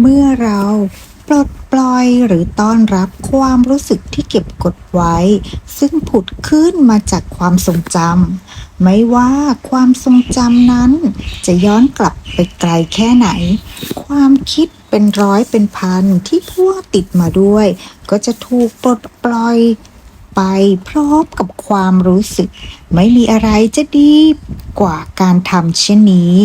เมื่อเราปลดปล่อยหรือต้อนรับความรู้สึกที่เก็บกดไว้ ซึ่งผุดขึ้นมาจากความทรงจำไม่ว่าความทรงจำนั้น จะย้อนกลับไปไกลแค่ไหน ความคิดเป็นร้อยเป็นพันที่พ่วงติดมาด้วย ก็จะถูกปลดปล่อย ไปพร้อมกับความรู้สึก ไม่มีอะไรจะดีกว่าการทำเช่นนี้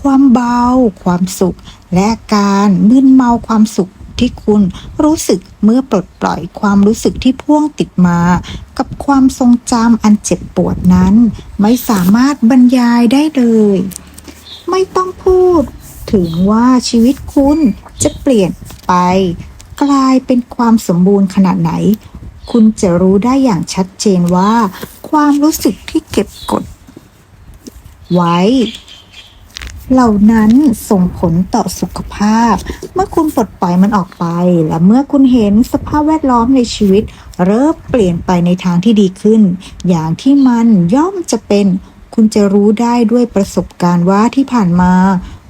ความเบา ความสุข และการมึนเมาความสุขที่คุณรู้สึกเมื่อปลดปล่อยความรู้สึกที่พ่วงติดมา กับความทรงจำอันเจ็บปวดนั้น ไม่สามารถบรรยายได้เลย ไม่ต้องพูด ถึงว่าชีวิตคุณจะเปลี่ยนไป กลายเป็นความสมบูรณ์ขนาดไหน คุณจะรู้ได้อย่างชัดเจนว่า ความรู้สึกที่เก็บกด ไว้ เหล่านั้นส่งผลต่อสุขภาพ เมื่อคุณปลดปล่อยมันออกไป และเมื่อคุณเห็นสภาพแวดล้อมในชีวิต เริ่มเปลี่ยนไปในทางที่ดีขึ้น อย่างที่มันย่อมจะเป็นคุณจะรู้ได้ด้วยประสบการณ์ว่าที่ผ่านมา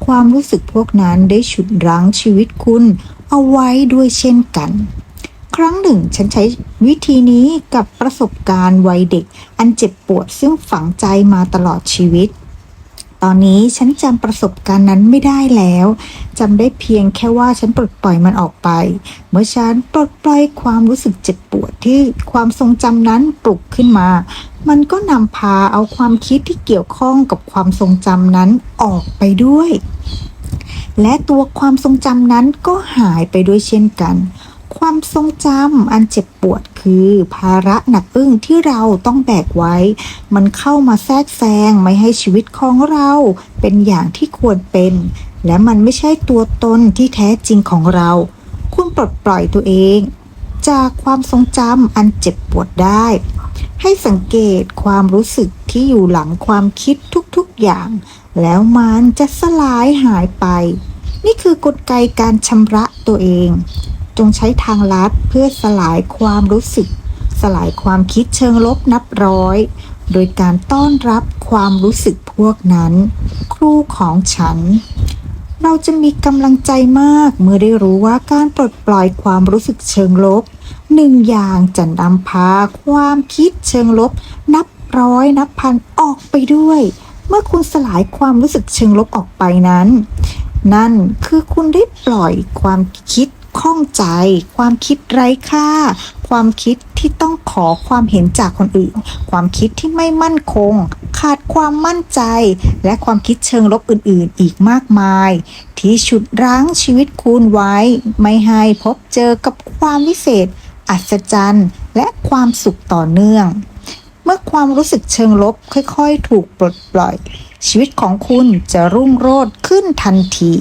ความรู้สึกพวกนั้นได้ฉุดรั้งชีวิตคุณ เอาไว้ด้วยเช่นกัน ครั้งหนึ่งฉันใช้วิธีนี้กับประสบการณ์วัยเด็ก อันเจ็บปวดซึ่งฝังใจมาตลอดชีวิต ตอนนี้ฉันจำประสบการณ์นั้นไม่ได้แล้วจำได้เพียงแค่ว่าฉันปลดปล่อยมันออกไป เมื่อฉันปลดปล่อยความรู้สึกเจ็บปวดที่ความทรงจำนั้นปลุกขึ้นมา มันก็นำพาเอาความคิดที่เกี่ยวข้องกับความทรงจำนั้นออกไปด้วย และตัวความทรงจำนั้นก็หายไปด้วยเช่นกัน ความทรงจำอันเจ็บปวดคือ ภาระหนักอึ้งที่เราต้องแบกไว้ มันเข้ามาแทรกแซงไม่ให้ชีวิตของเรา เป็นอย่างที่ควรเป็น และมันไม่ใช่ตัวตนที่แท้จริงของเรา คุณปลดปล่อยตัวเอง จากความทรงจำอันเจ็บปวดได้ ให้สังเกตความรู้สึกที่อยู่หลังความคิดทุกๆอย่าง แล้วมันจะสลายหายไป นี่คือกลไกการชำระตัวเอง จงใช้ทางลัดเพื่อสลายความรู้สึก สลายความคิดเชิงลบนับร้อย โดยการต้อนรับความรู้สึกพวกนั้น ครูของฉัน เราจะมีกำลังใจมากเมื่อได้รู้ว่าการปลดปล่อยความรู้สึกเชิงลบหนึ่งอย่างจะนำพาความคิดเชิงลบ นับร้อยนับพันออกไปด้วย เมื่อคุณสลายความรู้สึกเชิงลบออกไปนั้น นั่นคือคุณได้ปล่อยความคิด ข้องใจ ความคิดไร้ค่า ความคิดที่ต้องขอความเห็นจากคนอื่น ความคิดที่ไม่มั่นคง ขาดความมั่นใจ และความคิดเชิงลบอื่นๆ อีกมากมาย ที่ฉุดรั้งชีวิตคุณไว้ ไม่ให้พบเจอกับความวิเศษ อัศจรรย์ และความสุขต่อเนื่อง เมื่อความรู้สึกเชิงลบค่อยๆ ถูกปลดปล่อย ชีวิตของคุณจะรุ่งโรจน์ขึ้นทันที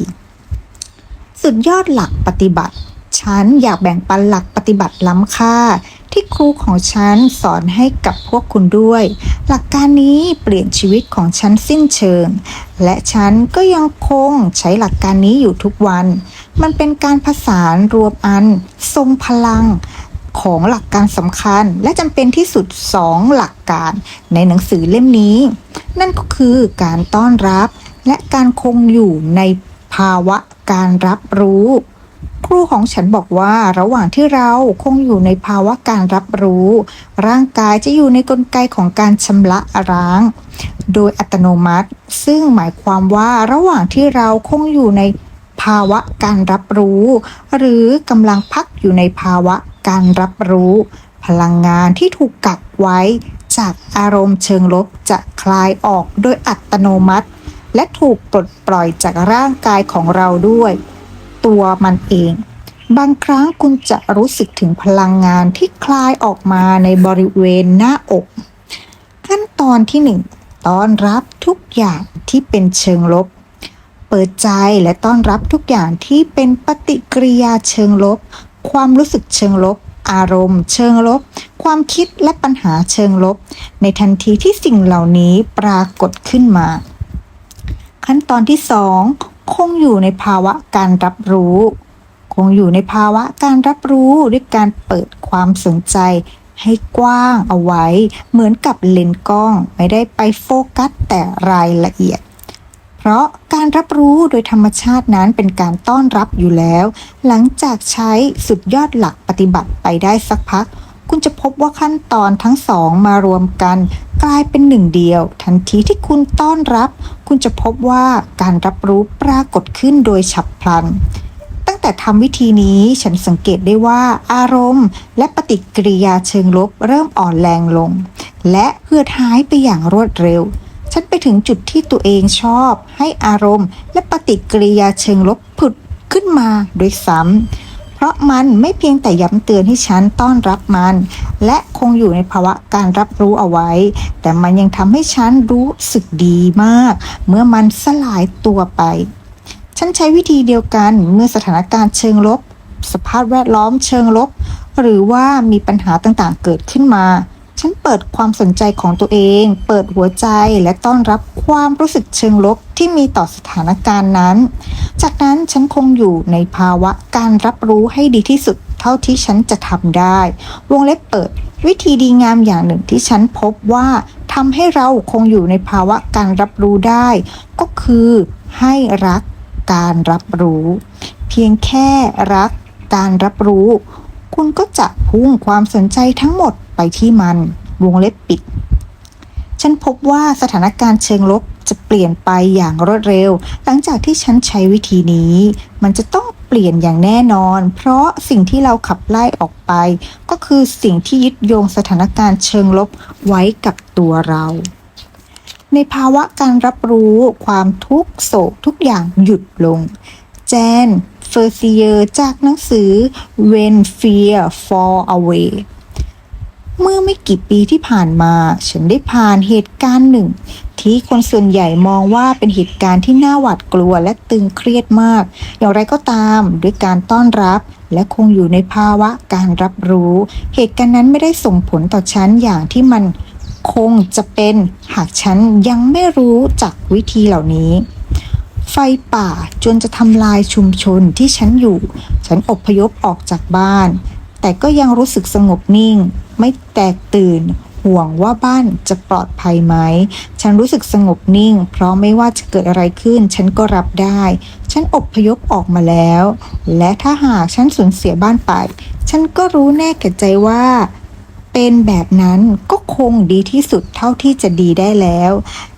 สุดยอดหลักปฏิบัติ ฉันอยากแบ่งปันหลักปฏิบัติล้ำค่า ที่ครูของฉันสอนให้กับพวกคุณด้วย หลักการนี้เปลี่ยนชีวิตของฉันสิ้นเชิง และฉันก็ยังคงใช้หลักการนี้อยู่ทุกวัน มันเป็นการผสานรวมอัน ทรงพลังของหลักการสำคัญและจำเป็นที่สุดสองหลักการในหนังสือเล่มนี้ นั่นก็คือการต้อนรับและการคงอยู่ใน ภาวะการรับรู้ ครูของฉันบอกว่าระหว่างที่เราคงอยู่ในภาวะการรับรู้ ร่างกายจะอยู่ในกลไกของการชำระล้าง โดยอัตโนมัติ ซึ่งหมายความว่าระหว่างที่เราคงอยู่ในภาวะการรับรู้ หรือกำลังพักอยู่ในภาวะการรับรู้ พลังงานที่ถูกกักไว้ จากอารมณ์เชิงลบจะคลายออกโดยอัตโนมัติ และถูกปลดปล่อยจากร่างกายของเราด้วย ตัวมันเอง บางครั้งคุณจะรู้สึกถึงพลังงานที่คลายออกมาในบริเวณหน้าอก ขั้นตอนที่หนึ่งต้อนรับทุกอย่างที่เป็นเชิงลบ เปิดใจและต้อนรับทุกอย่างที่เป็นปฏิกิริยาเชิงลบ ความรู้สึกเชิงลบ อารมณ์ เชิงลบ ความคิดและปัญหาเชิงลบ ในทันทีที่สิ่งเหล่านี้ปรากฏขึ้นมา ขั้นตอนที่สองคงอยู่ในภาวะการรับรู้ คงอยู่ในภาวะการรับรู้ด้วยการเปิดความสนใจ ให้กว้างเอาไว้ เหมือนกับเลนส์กล้องไม่ได้ไปโฟกัสแต่รายละเอียด เพราะการรับรู้โดยธรรมชาตินั้นเป็นการต้อนรับอยู่แล้ว หลังจากใช้สุดยอดหลักปฏิบัติไปได้สักพัก คุณจะพบว่าขั้นตอนทั้งสองมารวมกัน กลายเป็นหนึ่งเดียว ทันทีที่คุณต้อนรับ คุณจะพบว่าการรับรู้ปรากฏขึ้นโดยฉับพลัน ตั้งแต่ทำวิธีนี้ฉันสังเกตได้ว่าอารมณ์ และปฏิกิริยาเชิงลบเริ่มอ่อนแรงลง และเหือดหายไปอย่างรวดเร็ว ฉันไปถึงจุดที่ตัวเองชอบ ให้อารมณ์ และปฏิกิริยาเชิงลบผุดขึ้นมาโดยซ้ำ ราะมันไม่เพียงแต่ย้ำเตือนให้ฉันต้อนรับมัน และคงอยู่ในภาวะการรับรู้เอาไว้ แต่มันยังทำให้ฉันรู้สึกดีมาก เมื่อมันสลายตัวไป ฉันใช้วิธีเดียวกันเมื่อสถานการณ์เชิงลบ สภาพแวดล้อมเชิงลบ หรือว่ามีปัญหาต่างๆเกิดขึ้นมา ฉันเปิดความสนใจของตัวเอง เปิดหัวใจและต้อนรับความรู้สึกเชิงลบที่มีต่อสถานการณ์นั้น จากนั้นฉันคงอยู่ในภาวะการรับรู้ให้ดีที่สุดเท่าที่ฉันจะทำได้ วงเล็บเปิด วิธีดีงามอย่างหนึ่งที่ฉันพบว่าทำให้เราคงอยู่ในภาวะการรับรู้ได้ ก็คือให้รักการรับรู้ เพียงแค่รักการรับรู้ คุณก็จะพุ่งความสนใจทั้งหมดไปที่มันวงเล็บปิด ฉันพบว่าสถานการณ์เชิงลบจะเปลี่ยนไปอย่างรวดเร็ว หลังจากที่ฉันใช้วิธีนี้ มันจะต้องเปลี่ยนอย่างแน่นอน เพราะสิ่งที่เราขับไล่ออกไป ก็คือสิ่งที่ยึดโยงสถานการณ์เชิงลบไว้กับตัวเรา ในภาวะการรับรู้ความทุกโศกทุกอย่างหยุดลง แจนเฟอร์ซิเยอร์จากหนังสือ When Fear Fall Away เมื่อไม่กี่ปีที่ผ่านมา ฉันได้ผ่านเหตุการณ์หนึ่ง ที่คนส่วนใหญ่มองว่าเป็นเหตุการณ์ที่น่าหวาดกลัวและตึงเครียดมาก อย่างไรก็ตามด้วยการต้อนรับ และคงอยู่ในภาวะการรับรู้ เหตุการณ์นั้นไม่ได้ส่งผลต่อฉันอย่างที่มันคงจะเป็นหากฉันยังไม่รู้จักวิธีเหล่านี้ไฟป่าจนจะทำลายชุมชนที่ฉันอยู่ ฉันอบพยพออกจากบ้าน แต่ก็ยังรู้สึกสงบนิ่ง ไม่แตกตื่น ห่วงว่าบ้านจะปลอดภัยไหม ฉันรู้สึกสงบนิ่ง เพราะไม่ว่าจะเกิดอะไรขึ้น ฉันก็รับได้ ฉันอบพยพออกมาแล้ว และถ้าหากฉันสูญเสียบ้านไป ฉันก็รู้แน่แก่ใจว่าเป็นแบบนั้นก็คงดีที่สุดเท่าที่จะดีได้แล้ว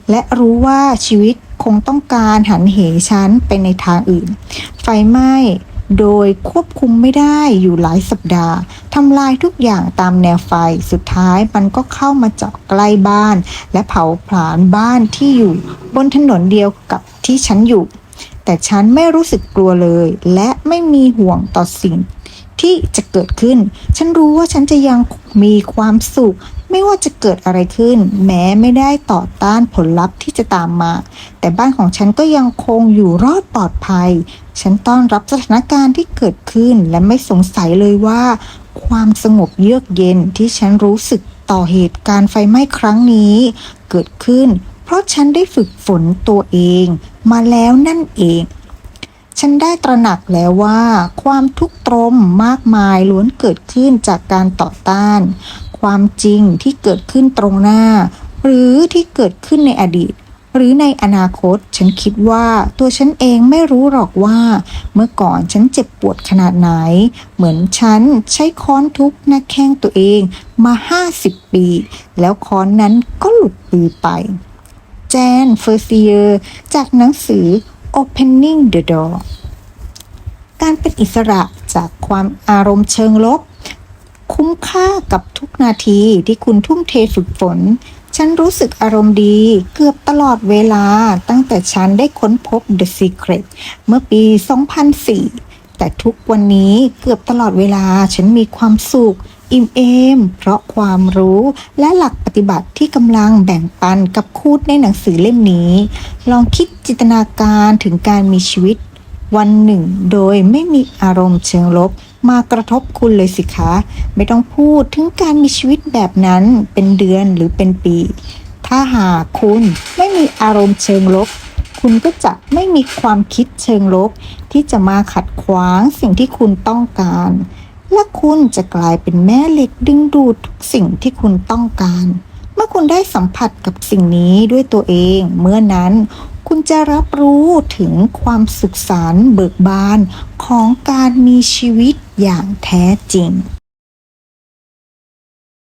และรู้ว่าชีวิตคงต้องการหันเหฉันไปในทางอื่น ไฟไหม้ โดยควบคุมไม่ได้อยู่หลายสัปดาห์ทำลายทุกอย่างตามแนวไฟ สุดท้ายมันก็เข้ามาเจาะใกล้บ้าน และเผาผลาญบ้านที่อยู่ บนถนนเดียวกับที่ฉันอยู่ แต่ฉันไม่รู้สึกกลัวเลย และไม่มีห่วงต่อสิ่งที่จะเกิดขึ้น ฉันรู้ว่าฉันจะยังมีความสุข ไม่ว่าจะเกิดอะไรขึ้น แม้ไม่ได้ต่อต้านผลลัพธ์ที่จะตามมา แต่บ้านของฉันก็ยังคงอยู่รอดปลอดภัย ฉันต้อนรับสถานการณ์ที่เกิดขึ้นและไม่สงสัยเลยว่า ความสงบเยือกเย็นที่ฉันรู้สึกต่อเหตุการณ์ไฟไหม้ครั้งนี้ เกิดขึ้น เพราะฉันได้ฝึกฝนตัวเอง มาแล้วนั่นเองฉันได้ตระหนักแล้วว่า ความทุกข์ตรมมากมายล้วนเกิดขึ้นจากการต่อต้าน ความจริงที่เกิดขึ้นตรงหน้า หรือที่เกิดขึ้นในอดีต หรือในอนาคตฉันคิดว่าตัวฉันเองไม่รู้หรอกว่า เมื่อก่อนฉันเจ็บปวดขนาดไหน เหมือนฉันใช้ค้อนทุบหน้าแข้งตัวเองมา 50 ปี แล้วค้อนนั้นก็หลุดมือไป แจนเฟอร์ซิเยอร์จากหนังสือ Opening the Door การเป็นอิสระจากความอารมณ์เชิงลบ คุ้มค่ากับทุกนาทีที่คุณทุ่มเทฝึกฝน ฉันรู้สึกอารมณ์ดีเกือบตลอดเวลาตั้งแต่ฉันได้ค้นพบ The Secret เมื่อปี 2004 แต่ทุกวันนี้เกือบตลอดเวลาฉันมีความสุข อิ่มเอม เพราะความรู้และหลักปฏิบัติที่กำลังแบ่งปันกับคูดในหนังสือเล่มนี้ ลองคิดจินตนาการถึงการมีชีวิต วันหนึ่ง โดยไม่มีอารมณ์เชิงลบ มากระทบคุณเลยสิคะ ไม่ต้องพูดถึงการมีชีวิตแบบนั้นเป็นเดือนหรือเป็นปี ถ้าหากคุณไม่มีอารมณ์เชิงลบ คุณก็จะไม่มีความคิดเชิงลบ ที่จะมาขัดขวางสิ่งที่คุณต้องการ และคุณจะกลายเป็นแม่เหล็กดึงดูดทุกสิ่งที่คุณต้องการเมื่อคุณได้สัมผัสกับสิ่งนี้ด้วยตัวเอง เมื่อนั้น คุณจะรับรู้ถึงความสุขสันต์เบิกบานของการมีชีวิตอย่างแท้จริง